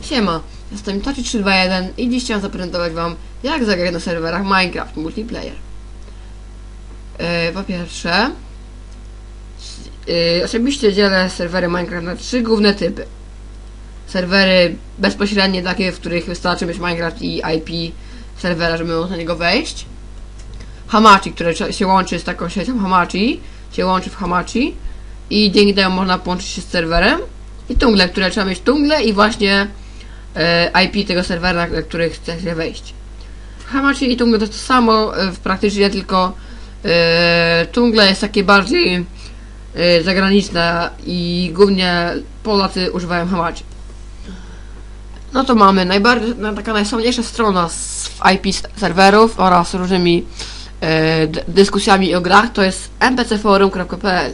Siema, jestem Taci321 i dziś chciałem zaprezentować wam jak zagrać na serwerach Minecraft Multiplayer. Yy, po pierwsze, yy, osobiście dzielę serwery Minecraft na trzy główne typy. Serwery bezpośrednie, takie, w których wystarczy mieć Minecraft i IP serwera, żeby móc na niego wejść. Hamachi, które się łączy z taką siecią Hamachi, się łączy w Hamachi i dzięki temu można połączyć się z serwerem. I tungle, które trzeba mieć tungle i właśnie IP tego serwera, na który chce się wejść. Hamachi i tungle to to samo e, w praktycznie, tylko e, tungle jest takie bardziej e, zagraniczne i głównie Polacy używają Hamachi. No to mamy najbardziej, taka najsławniejsza strona z IP serwerów oraz różnymi e, dyskusjami o grach to jest mpcforum.pl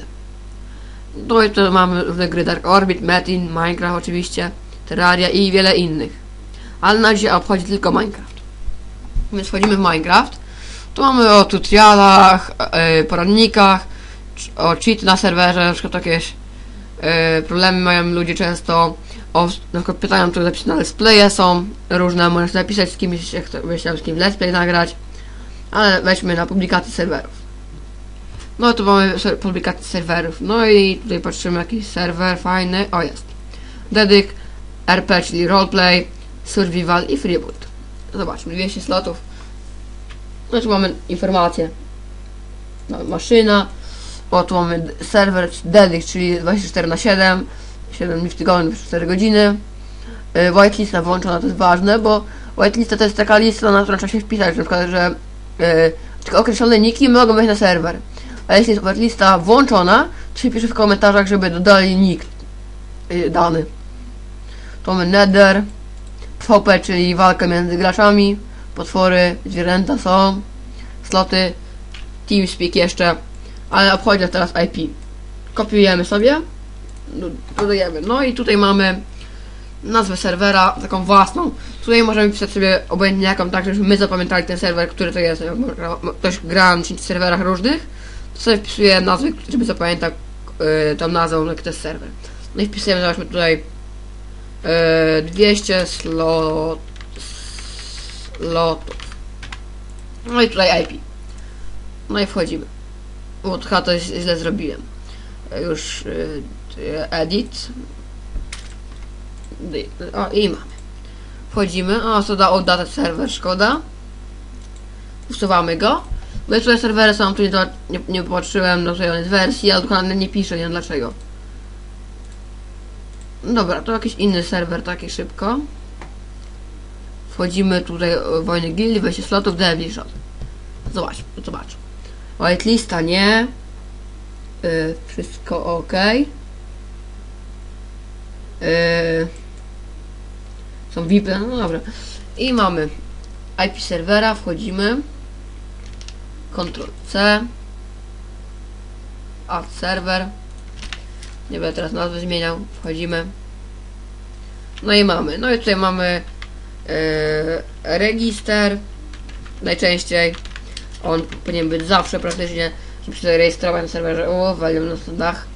no i to mamy różne gry Dark Orbit, Metin, Minecraft oczywiście, Terraria i wiele innych. Ale na dzisiaj obchodzi tylko Minecraft. Więc wchodzimy w Minecraft. Tu mamy o tutorialach, e, poradnikach, o cheat na serwerze, na przykład jakieś e, problemy mają ludzie często. O, na przykład pytają, czy zapisy na let's playe są różne, możesz napisać z kimś, jak byś z kim let's play nagrać. Ale weźmy na publikację serwerów. No to mamy publikację serwerów. No i tutaj patrzymy jakiś serwer fajny. O jest. Dedyk, RP, czyli roleplay, survival i freeboot. Zobaczmy, 200 slotów. No tu mamy informacje. No, maszyna. O tu mamy serwer Dedyk, czyli 24 na 7 7 dni w tygodniu, 4 godziny. Y, Whitelista włączona, to jest ważne, bo whitelista to jest taka lista, na którą trzeba się wpisać, na przykład, że y, tylko określone niki mogą wejść na serwer. A jeśli jest lista włączona, to się pisze w komentarzach, żeby dodali nick y, dany. To mamy Nether, PvP, czyli walka między graczami, potwory, zwierzęta są, sloty, TeamSpeak jeszcze, ale obchodzi nas teraz IP. Kopiujemy sobie, do- dodajemy. No i tutaj mamy nazwę serwera, taką własną. Tutaj możemy pisać sobie obojętnie jaką, tak żebyśmy my zapamiętali ten serwer, który to jest. Jak ktoś gra na 10 serwerach różnych, to sobie wpisuje nazwy, żeby zapamiętał yy, tą nazwą, jaki to jest serwer. No i wpisujemy, zobaczmy tutaj 200 slot, slotów. No i tutaj IP. No i wchodzimy. O, to źle zrobiłem. E, Już yy, edit. O, i mamy. Wchodzimy. O, co da oddać serwer, szkoda. Usuwamy go. Bo tutaj serwery są, tu nie, nie, nie patrzyłem do której on jest wersji, ale dokładnie nie pisze, nie wiem dlaczego. Dobra, to jakiś inny serwer, taki szybko. Wchodzimy tutaj o, wojny gildii, wejście slotów, devil shot. Zobacz, zobacz. Whitelista nie. Y, wszystko ok. Y, są VIPy, no dobra. I mamy IP serwera, wchodzimy. Ctrl C. Add server. Nie będę teraz nazwy zmieniał. Wchodzimy. No i mamy. No i tutaj mamy e, register. Najczęściej on powinien być zawsze praktycznie, żeby się rejestrować na serwerze. O, walił na dach.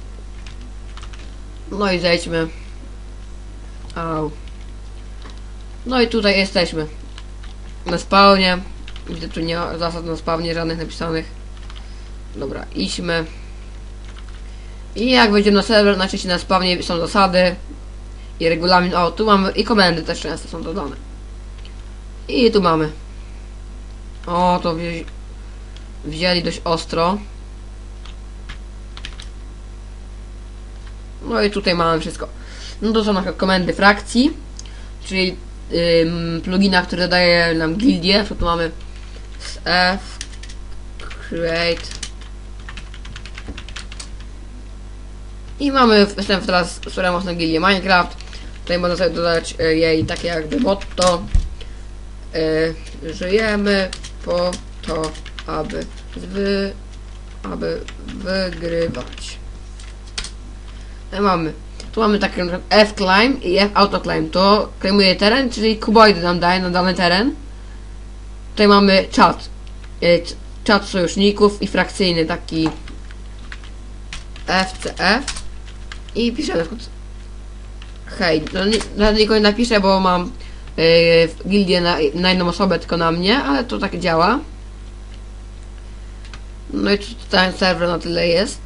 No i zejdźmy. Au. No i tutaj jesteśmy. Na spawnie. Widzę tu nie zasad na spawnie żadnych napisanych. Dobra, idźmy. I jak wejdziemy na serwer, najczęściej na spawnie są zasady i regulamin. O, tu mamy i komendy też często są dodane. I tu mamy. O, to wzi wzięli dość ostro. No i tutaj mamy wszystko. No to są na przykład komendy frakcji, czyli ym, plugina, który dodaje nam gildię. Tu mamy F create i mamy wstęp teraz, która można gildię Minecraft. Tutaj można sobie dodać y, jej takie jakby motto. Y, żyjemy po to, aby wy, aby wygrywać. No mamy. Tu mamy takie na przykład F climb i F auto climb. To klejmuje teren, czyli kuboidy nam daje na dany teren. Tutaj mamy czat. C- Czat sojuszników i frakcyjny taki FCF. I piszemy na przykład Hej, no, na nikogo nie napiszę, bo mam yy, gildię na, na osobę, tylko na mnie, ale to tak działa. No i tu- ten serwer na tyle jest.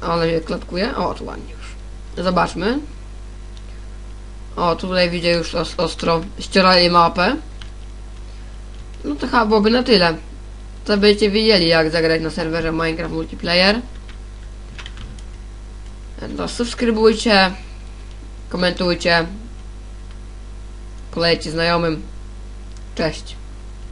Ale mnie klatkuje. O, tu ładnie już. Zobaczmy. O, tutaj widzę już os ostro ścierali mapę. No to chyba byłoby na tyle. To będziecie wiedzieli jak zagrać na serwerze Minecraft Multiplayer. No, subskrybujcie, komentujcie, polejcie znajomym. Cześć.